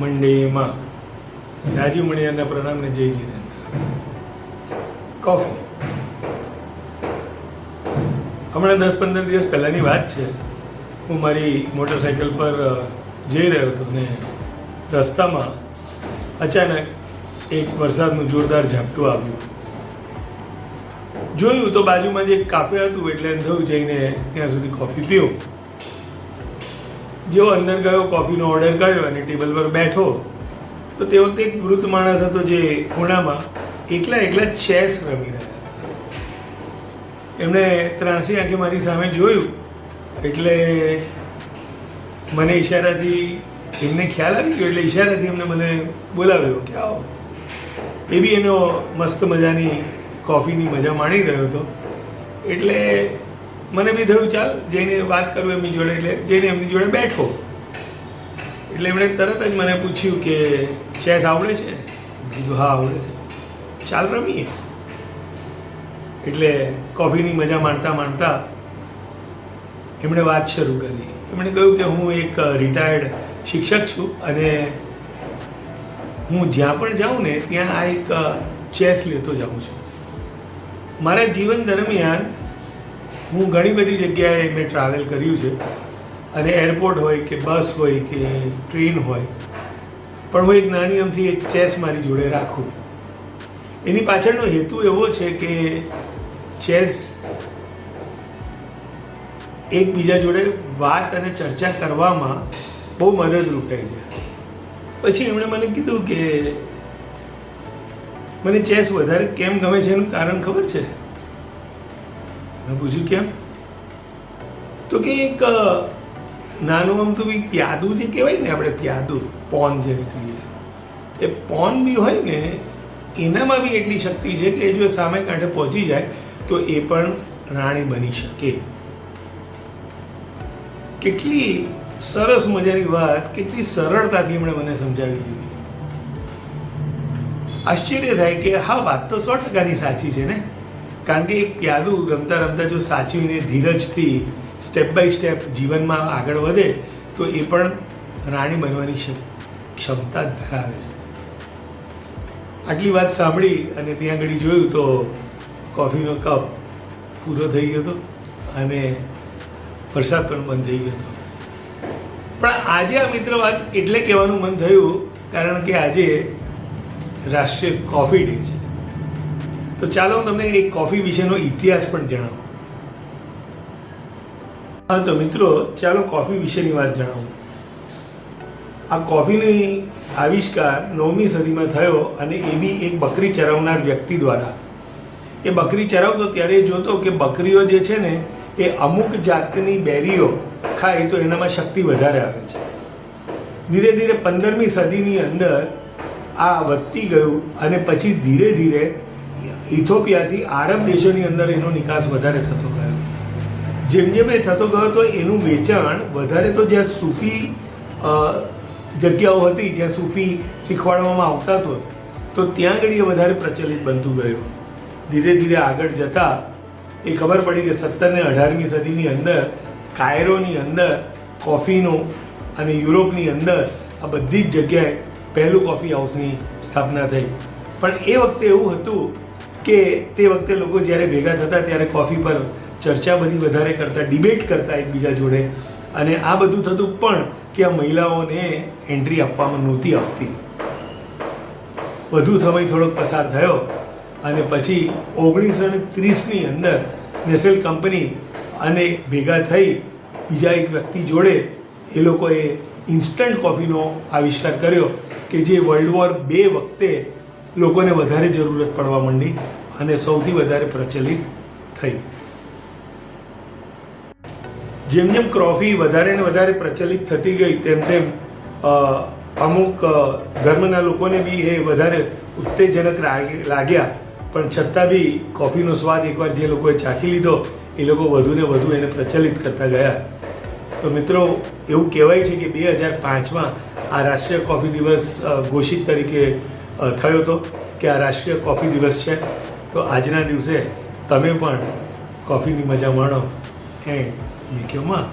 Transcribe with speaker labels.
Speaker 1: મંડેમાં રાજીવ મણિયારના પ્રણામને જય જીનેન્દ્ર કોફી. હમણાં દસ પંદર દિવસ પહેલાંની વાત છે. હું મારી મોટરસાઇકલ પર જઈ રહ્યો હતો ને રસ્તામાં અચાનક એક વરસાદનું જોરદાર ઝાપટું આવ્યું. જોયું તો બાજુમાં જે કાફે હતું, એટલે થયું જઈને ત્યાં સુધી કોફી પીવું. જેવો અંદર ગયો કોફીનો ઓર્ડર કર્યો અને ટેબલ પર બેઠો, તો તે વખતે એક વૃદ્ધ માણસ હતો જે ખૂણામાં એકલા એકલા ચેસ રમી રહ્યા એમણે ત્રાસી આંખે મારી સામે જોયું, એટલે મને ઈશારાથી એમને ખ્યાલ આવી ગયો, એટલે ઈશારાથી એમને મને બોલાવ્યો કે આવો. એ બી એનો મસ્ત મજાની કોફીની મજા માણી રહ્યો હતો. એટલે મને બી થયું, ચાલ, જઈને વાત કરું એમની જોડે, એટલે જઈને એમની જોડે બેઠો. એટલે એમણે તરત જ મને પૂછ્યું કે, ચેસ આવડે છે? કીધું, હા, આવડે છે. ચાલ, રમીએ. એટલે કોફીની મજા માણતા માણતા એમણે વાત શરૂ કરી. એમણે કહ્યું કે હું એક રિટાયર્ડ શિક્ષક છું અને હું જ્યાં પણ જાઉં ને, ત્યાં આ એક ચેસ લેતો જાઉં છું. મારા જીવન દરમિયાન હું ઘણી બધી જગ્યાએ મેં ટ્રાવેલ કર્યું છે. અને એરપોર્ટ હોય કે બસ હોય કે ટ્રેન હોય. પણ હું એક નાની અમથી એક ચેસ મારી જોડે રાખું. એની પાછળનો હેતુ એવો છે કે ચેસ એકબીજા જોડે વાત અને ચર્ચા કરવામાં બહુ મદદરૂપ થાય છે. પછી એમણે મને કીધું કે, મને ચેસ વધારે કેમ ગમે છે એનું કારણ ખબર છે? મેં પૂછ્યું કેમ? તો કે એક નાનું નાનું તો બી પ્યાદું જે કહેવાય ને આપણે પ્યાદું, પોન જેને કહીએ. એ પોન બી હોય ને, એનામાં બી એટલી શક્તિ છે કે જો સામે કાંઠે પહોંચી જાય, તો એ પણ રાણી બની શકે. કેટલી સરસ મજાની વાત, કેટલી સરળતાથી એમણે મને સમજાવી દીધી. આશ્ચર્ય થાય કે હા, વાત તો સો ટકાની સાચી છે ને? કારણ કે એક પ્યાદું રમતા રમતા જો સાચવીને ધીરજથી સ્ટેપ બાય સ્ટેપ જીવનમાં આગળ વધે, તો એ પણ રાણી બનવાની ક્ષ- ક્ષમતા ધરાવે છે. આટલી વાત સાંભળી અને ત્યાં આગળ જોયું તો કોફીનો કપ પૂરો થઈ ગયો હતો અને વરસાદ પણ બંધ થઈ ગયો હતો. પણ આજે આ મિત્ર વાત એટલે કહેવાનું મન થયું કારણ કે આજે રાષ્ટ્રીય કોફી ડે છે. તો ચાલો હું તમને એક કોફી વિશેનો ઇતિહાસ પણ જણાવું. હા, તો મિત્રો, ચાલો કોફી વિશેની વાત જણાવું. આ કોફીની આવિષ્કાર નવમી સદીમાં થયો અને એ બી એક બકરી ચરાવનાર વ્યક્તિ દ્વારા. એ બકરી ચરાવતો ત્યારે જોતો કે બકરીઓ જે છે ને, એ અમુક જાતની બેરીઓ ખાય તો એનામાં શક્તિ વધારે આવે છે. ધીરે ધીરે પંદરમી સદીની અંદર આ વધતી ગયું અને પછી ધીરે ધીરે ઇથોપિયાથી આરબ દેશોની અંદર એનો નિકાસ વધારે થતો ગયો. જેમ જેમ એ થતો ગયો તો એનું વેચાણ વધારે તો જ્યાં સૂફી જગ્યાઓ હતી જ્યાં સૂફી શીખવાડવામાં આવતા હતો તો ત્યાં આગળ એ વધારે પ્રચલિત બનતું ગયું. ધીરે ધીરે આગળ જતા એ ખબર પડી કે સત્તર ને અઢારમી સદીની અંદર, કાયરોની અંદર, કોફીનો અને યુરોપની અંદર આ બધી જ જગ્યાએ પહેલું કોફી હાઉસની સ્થાપના થઈ. પણ એ વખતે એવું હતું કે તે વખતે લોકો જ્યારે ભેગા થતા ત્યારે કોફી પર ચર્ચા બધી વધારે કરતા, ડિબેટ કરતા એકબીજા જોડે. અને આ બધું થતું પણ ત્યાં મહિલાઓને એન્ટ્રી આપવામાં નહોતી આવતી. વધુ સમય થોડોક પસાર થયો અને પછી ઓગણીસો ને ત્રીસની અંદર નેસલ કંપની અને ભેગા થઈ બીજા એક વ્યક્તિ જોડે એ લોકોએ ઇન્સ્ટન્ટ કોફીનો આવિષ્કાર કર્યો કે જે વર્લ્ડ વોર બે વખતે લોકોને વધારે જરૂરત પડવા માંડી અને સૌથી વધારે પ્રચલિત થઈ. જેમ જેમ કોફી વધારે ને વધારે પ્રચલિત થતી ગઈ, તેમ તેમ અમુક ધર્મના લોકોને બી એ વધારે ઉત્તેજનક લાગ્યા. પણ છતાં બી કોફીનો સ્વાદ એકવાર જે લોકોએ ચાખી લીધો, એ લોકો વધુ ને વધુ એને પ્રચલિત કરતા ગયા. તો મિત્રો, એવું કહેવાય છે કે બે હજાર પાંચમાં આ રાષ્ટ્રીય કોફી દિવસ ઘોષિત તરીકે થયો હતો કે આ રાષ્ટ્રીય કોફી દિવસ છે. તો આજના દિવસે તમે પણ કોફીની મજા માણો એ મેં કહ્યું માં